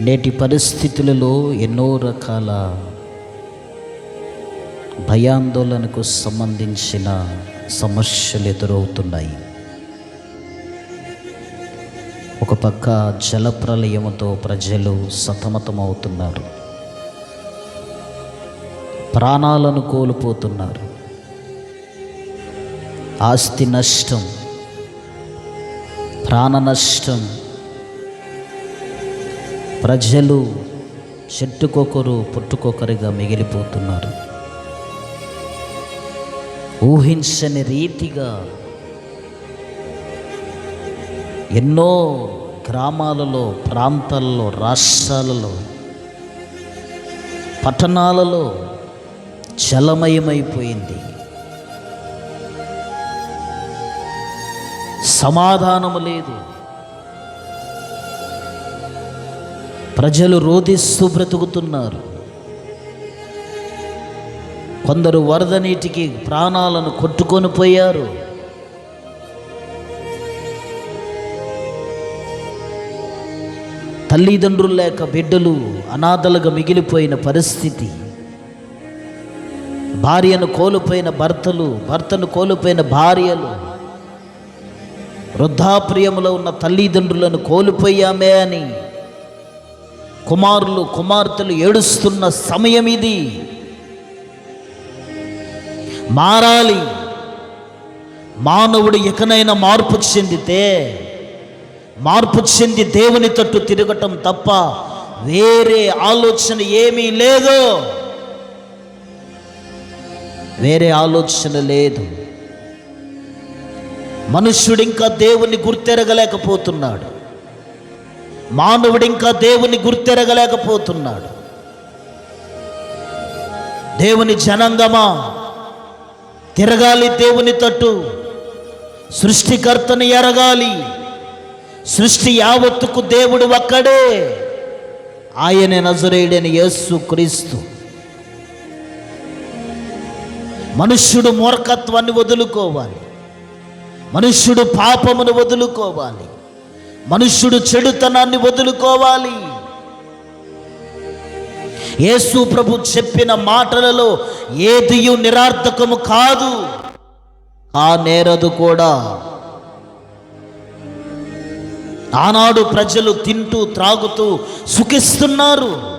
నేటి పరిస్థితులలో ఎన్నో రకాల భయాందోళనకు సంబంధించిన సమస్యలు ఎదురవుతున్నాయి. ఒక పక్క జలప్రలయముతో ప్రజలు సతమతమవుతున్నారు. ప్రాణాలను కోల్పోతున్నారు. ఆస్తి నష్టం ప్రాణ నష్టం ప్రజలు చెట్టుకొకరు పుట్టుకొకరిగా మిగిలిపోతున్నారు. ఊహించని రీతిగా ఎన్నో గ్రామాలలో ప్రాంతాలలో రాష్ట్రాలలో పట్టణాలలో జలమయమైపోయింది సమాధానము లేదు. ప్రజలు రోధిస్తూ బ్రతుకుతున్నారు. కొందరు వరద నీటికి ప్రాణాలను కొట్టుకొని పోయారు. తల్లిదండ్రులు లేక బిడ్డలు అనాథలుగా మిగిలిపోయిన పరిస్థితి. భార్యను కోల్పోయిన భర్తలు భర్తను కోల్పోయిన భార్యలు. వృద్ధాప్రియములో ఉన్న తల్లిదండ్రులను కోల్పోయామే అని కుమారులు కుమార్తెలు ఏడుస్తున్న సమయం ఇది. మారాలి. మానవుడు ఎకనైనా మార్పు చెందితే మార్పు చెంది దేవుని తట్టు తిరగటం తప్ప వేరే ఆలోచన ఏమీ లేదు. వేరే ఆలోచన లేదు. మనుష్యుడు ఇంకా దేవుణ్ణి గుర్తెరగలేకపోతున్నాడు. మానవుడు ఇంకా దేవుని గుర్తెరగలేకపోతున్నాడు. దేవుని జనంగమా? తిరగాలి దేవుని తట్టు. సృష్టికర్తను ఎరగాలి. సృష్టి యావత్తుకు దేవుడు ఒక్కడే. ఆయనే నజరేయుడని యేసు క్రీస్తు. మనుష్యుడు మూర్ఖత్వాన్ని వదులుకోవాలి. మనుష్యుడు పాపమును వదులుకోవాలి. మనుష్యుడు చెడుతనాన్ని వదులుకోవాలి. యేసు ప్రభు చెప్పిన మాటలలో ఏదియు నిరార్థకము కాదు. ఆ నేరదు కూడా. ఆనాడు ప్రజలు తింటూ త్రాగుతూ సుఖిస్తున్నారు.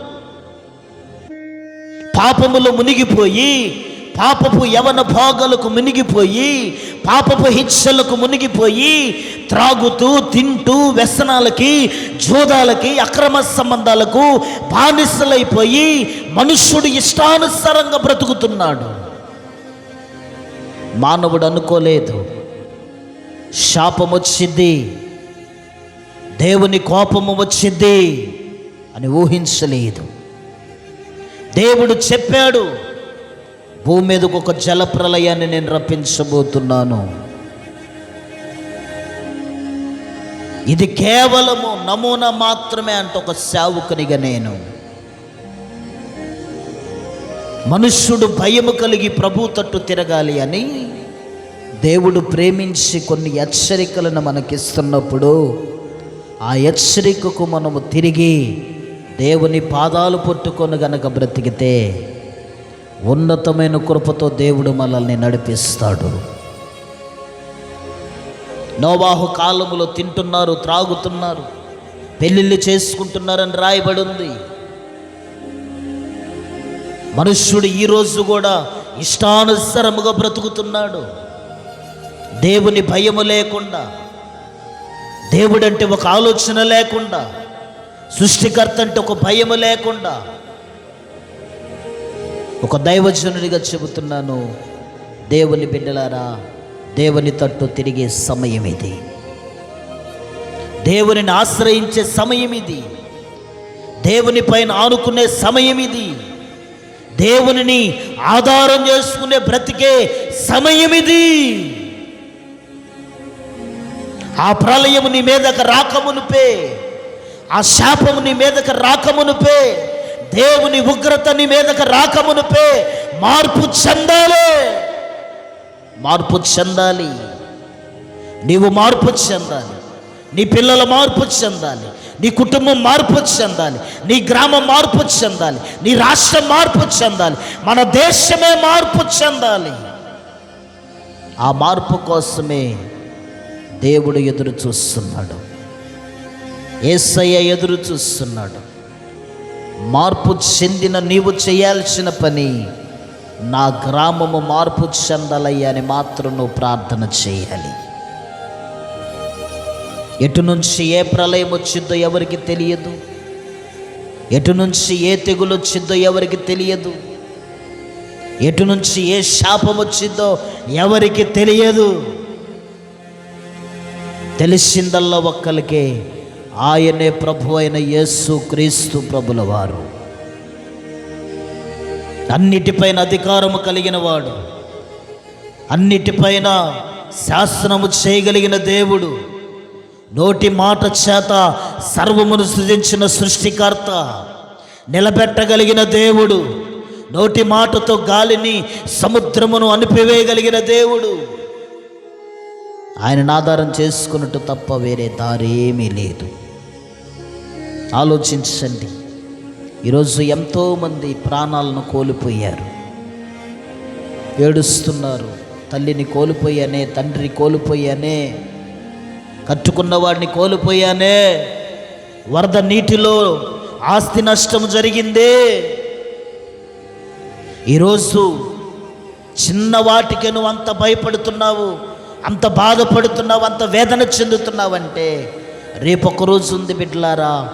పాపములో మునిగిపోయి పాపపు యవన భోగలకు మునిగిపోయి పాపపు హింసలకు మునిగిపోయి త్రాగుతూ తింటూ వ్యసనాలకి జూదాలకి అక్రమ సంబంధాలకు బానిసలైపోయి మనుష్యుడు ఇష్టానుసారంగా బ్రతుకుతున్నాడు. మానవుడు అనుకోలేదు. శాపం వచ్చింది దేవుని కోపము వచ్చింది అని ఊహించలేదు. దేవుడు చెప్పాడు భూమి మీదకు ఒక జల ప్రళయాన్ని నేను రప్పించబోతున్నాను. ఇది కేవలము నమూనా మాత్రమే అంట ఒక సేవకునిగా నేను. మనుష్యుడు భయము కలిగి ప్రభు తట్టు తిరగాలి అని దేవుడు ప్రేమించి కొన్ని హెచ్చరికలను మనకిస్తున్నప్పుడు ఆ హెచ్చరికకు మనము తిరిగి దేవుని పాదాలు పట్టుకొని గనక బ్రతికితే ఉన్నతమైన కృపతో దేవుడు మనల్ని నడిపిస్తాడు. నోవాహు కాలములో తింటున్నారు త్రాగుతున్నారు పెళ్ళిళ్ళు చేసుకుంటున్నారని రాయబడి ఉంది మనుష్యుడు ఈరోజు కూడా ఇష్టానుసరముగా బ్రతుకుతున్నాడు. దేవుని భయము లేకుండా దేవుడంటే ఒక ఆలోచన లేకుండా సృష్టికర్త అంటే ఒక భయము లేకుండా ఒక దైవజనుడిగా చెబుతున్నాను దేవుని బిడ్డలారా దేవుని తట్టు తిరిగే సమయం ఇది దేవునిని ఆశ్రయించే సమయం ఇది దేవుని పైన ఆనుకునే సమయం ఇది దేవునిని ఆధారం చేసుకునే బ్రతికే సమయం ఇది ఆ ప్రళయము నీ మీదకు రాకమునుపే ఆ శాపము నీ మీదకు రాకమునుపే దేవుని ఉగ్రత నీ మీదకి రాకమునుపే మార్పు చెందాలి. మార్పు చెందాలి. నీవు మార్పు చెందాలి. నీ పిల్లల మార్పు చెందాలి. నీ కుటుంబం మార్పు చెందాలి. నీ గ్రామం మార్పు చెందాలి. నీ రాష్ట్రం మార్పు చెందాలి. మన దేశమే మార్పు చెందాలి. ఆ మార్పు కోసమే దేవుడు ఎదురు చూస్తున్నాడు. ఏసయ్య ఎదురు చూస్తున్నాడు. మార్పు చెందిన నీవు చేయాల్సిన పని నా గ్రామము మార్పు చెందాలయ్యా అని మాత్రం నువ్వు ప్రార్థన చేయాలి. ఎటు నుంచి ఏ ప్రళయం వచ్చిందో ఎవరికి తెలియదు? ఎటు నుంచి ఏ తెగులు వచ్చిందో ఎవరికి తెలియదు? ఎటు నుంచి ఏ శాపం వచ్చిందో ఎవరికి తెలియదు? తెలిసిందల్లా ఒక్కరికే ఆయనే ప్రభు అయిన యేసు క్రీస్తు ప్రభుల వారు అన్నిటిపైన అధికారము కలిగిన వాడు. అన్నిటిపైన శాసనము చేయగలిగిన దేవుడు. నోటి మాట చేత సర్వమును సృజించిన సృష్టికర్త. నిలబెట్టగలిగిన దేవుడు. నోటి మాటతో గాలిని సముద్రమును అనిపివేయగలిగిన దేవుడు. ఆయనను ఆధారం చేసుకున్నట్టు తప్ప వేరే దారేమీ లేదు. ఆలోచించండి. ఈరోజు ఎంతోమంది ప్రాణాలను కోల్పోయారు. ఏడుస్తున్నారు. తల్లిని కోల్పోయానే తండ్రి కోల్పోయానే కట్టుకున్న వాడిని కోల్పోయానే వరద నీటిలో ఆస్తి నష్టం జరిగిందే. ఈరోజు చిన్న వాటికి నువ్వు అంత భయపడుతున్నావు అంత బాధపడుతున్నావు అంత వేదన చెందుతున్నావంటే రేపు ఒక రోజు ఉంది బిడ్డలారా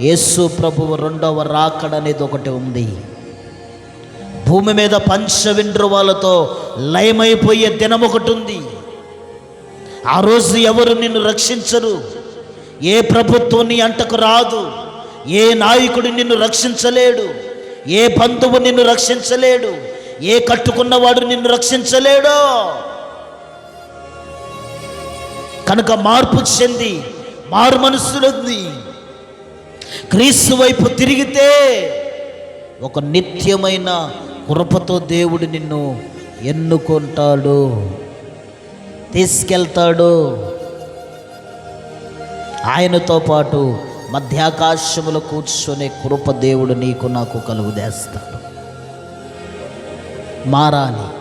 యేసు ప్రభువు రెండవ రాకడ అనేది ఒకటి ఉంది. భూమి మీద పంచవిండ్రువాలతో లయమైపోయే దినం ఒకటి ఉంది. ఆ రోజు ఎవరు నిన్ను రక్షించరు? ఏ ప్రభుత్వం నీ అంటకు రాదు? ఏ నాయకుడు నిన్ను రక్షించలేడు? ఏ బంధువు నిన్ను రక్షించలేడు? ఏ కట్టుకున్నవాడు నిన్ను రక్షించలేడు? కనుక మార్పు చెంది మారు మనసులుంది క్రీస్తు వైపు తిరిగితే ఒక నిత్యమైన కృపతో దేవుడు నిన్ను ఎన్నుకుంటాడు. తీసుకెళ్తాడు. ఆయనతో పాటు మధ్యాకాశములో కూర్చునే కృప దేవుడు నీకు నాకు కలుగుదేస్తాడు మారాలి.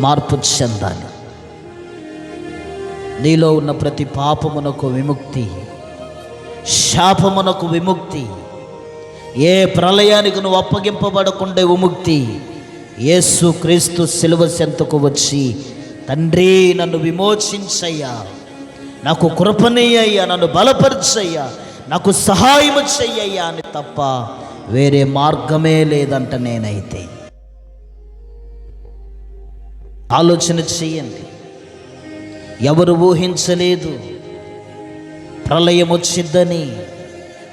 మార్పు చెందాలి. నీలో ఉన్న ప్రతి పాపమునకు విముక్తి శాపమునకు విముక్తి. ఏ ప్రళయానికి నువ్వు అప్పగింపబడకుండే విముక్తి. యేసు క్రీస్తు సిలువ సెంతకు వచ్చి తండ్రి నన్ను విమోచించయ్యా. నాకు కృపనీయ్యా నన్ను బలపరిచయ్యా. నాకు సహాయము చెయ్యయ్యా అని తప్ప వేరే మార్గమే లేదంట నేనైతే. ఆలోచన చెయ్యండి ఎవరు ఊహించలేదు. ప్రళయం వచ్చిద్దని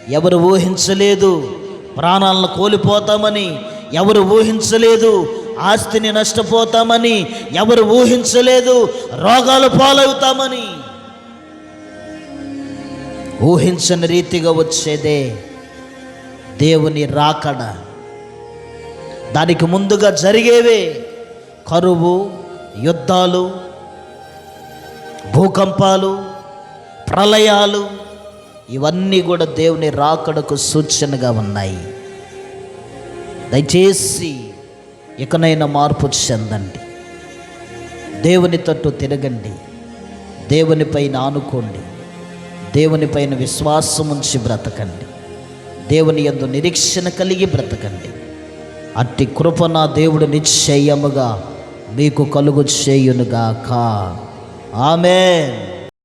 ఎవరు ఊహించలేదు. ప్రాణాలను కోల్పోతామని ఎవరు ఊహించలేదు. ఆస్తిని నష్టపోతామని ఎవరు ఊహించలేదు. రోగాలు పాలవుతామని ఊహించని రీతిగా వచ్చేదే దేవుని రాకడ. దానికి ముందుగా జరిగేవే కరువు యుద్ధాలు భూకంపాలు ప్రళయాలు ఇవన్నీ కూడా దేవుని రాకడకు సూచనగా ఉన్నాయి. దయచేసి ఇకనైనా మార్పు చెందండి. దేవుని తట్టు తిరగండి. దేవునిపైన ఆనుకోండి. దేవునిపైన విశ్వాసం ఉంచి బ్రతకండి. దేవుని యందు నిరీక్షణ కలిగి బ్రతకండి. అట్టి కృప నా దేవుడు నిశ్చయముగా మీకు కలుగు చేయునుగాక. ఆమెన్.